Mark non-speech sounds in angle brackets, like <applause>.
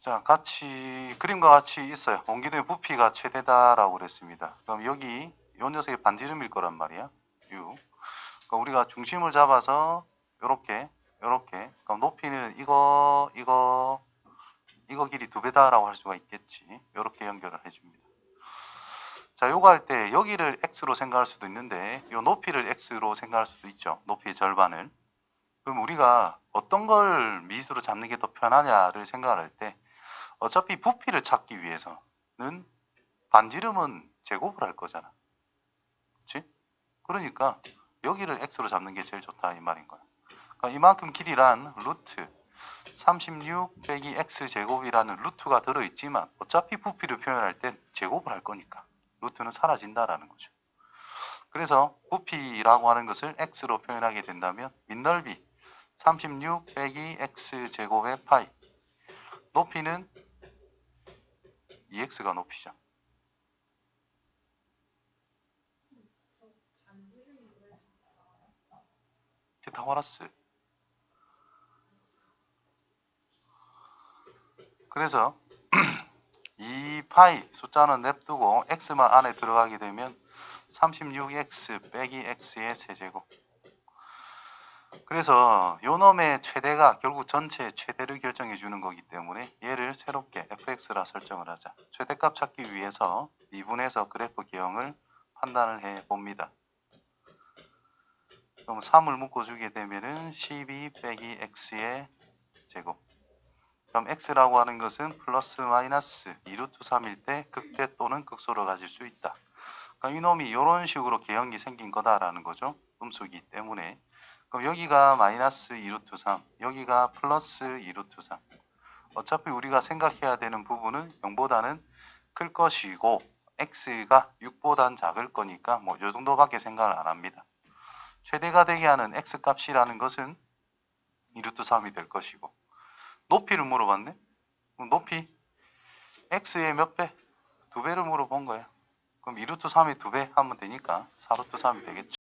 자, 같이 그림과 같이 있어요. 원기둥의 부피가 최대다라고 그랬습니다. 그럼 여기 이 녀석이 반지름일 거란 말이야. U. 그러니까 우리가 중심을 잡아서 요렇게 요렇게 그럼 높이는 이거 이거 이거 길이 두 배다라고 할 수가 있겠지. 요렇게 연결을 해 줍니다. 자, 요거 할 때 여기를 x로 생각할 수도 있는데 요 높이를 x로 생각할 수도 있죠. 높이의 절반을. 그럼 우리가 어떤 걸 미수로 잡는 게 더 편하냐를 생각을 할때 어차피 부피를 찾기 위해서는 반지름은 제곱을 할 거잖아. 그렇지? 그러니까 여기를 x로 잡는 게 제일 좋다 이 말인 거야. 그러니까 이만큼 길이란 루트 36 빼기 x 제곱이라는 루트가 들어있지만 어차피 부피를 표현할 땐 제곱을 할 거니까 루트는 사라진다라는 거죠. 그래서 부피라고 하는 것을 x로 표현하게 된다면 밑넓이 36 빼기 x 제곱의 파이 높이는 2x가 높이죠. 피타고라스. 그래서 <clears throat> 이 파이 숫자는 냅두고 x만 안에 들어가게 되면 36x 빼기 x의 세제곱. 그래서 요 놈의 최대가 결국 전체 최대를 결정해 주는 거기 때문에 얘를 새롭게 fx라 설정을 하자. 최대값 찾기 위해서 미분해서 그래프 기형을 판단을 해 봅니다. 그럼 3을 묶어주게 되면은 12 빼기 x의 제곱. 그럼 x라고 하는 것은 플러스 마이너스 2루트 3일 때 극대 또는 극소를 가질 수 있다. 그러니까 이놈이 이런 식으로 개형이 생긴 거다라는 거죠. 음수기 때문에. 그럼 여기가 마이너스 2루트 3, 여기가 플러스 2루트 3. 어차피 우리가 생각해야 되는 부분은 0보다는 클 것이고 x가 6보단 작을 거니까 뭐요 정도밖에 생각을 안 합니다. 최대가 되게 하는 x 값이라는 것은 2루트 3이 될 것이고 높이를 물어봤네? 그럼 높이 x의 몇 배? 두 배를 물어본 거야. 그럼 2루트 3이 두 배 하면 되니까 4루트 3이 되겠죠.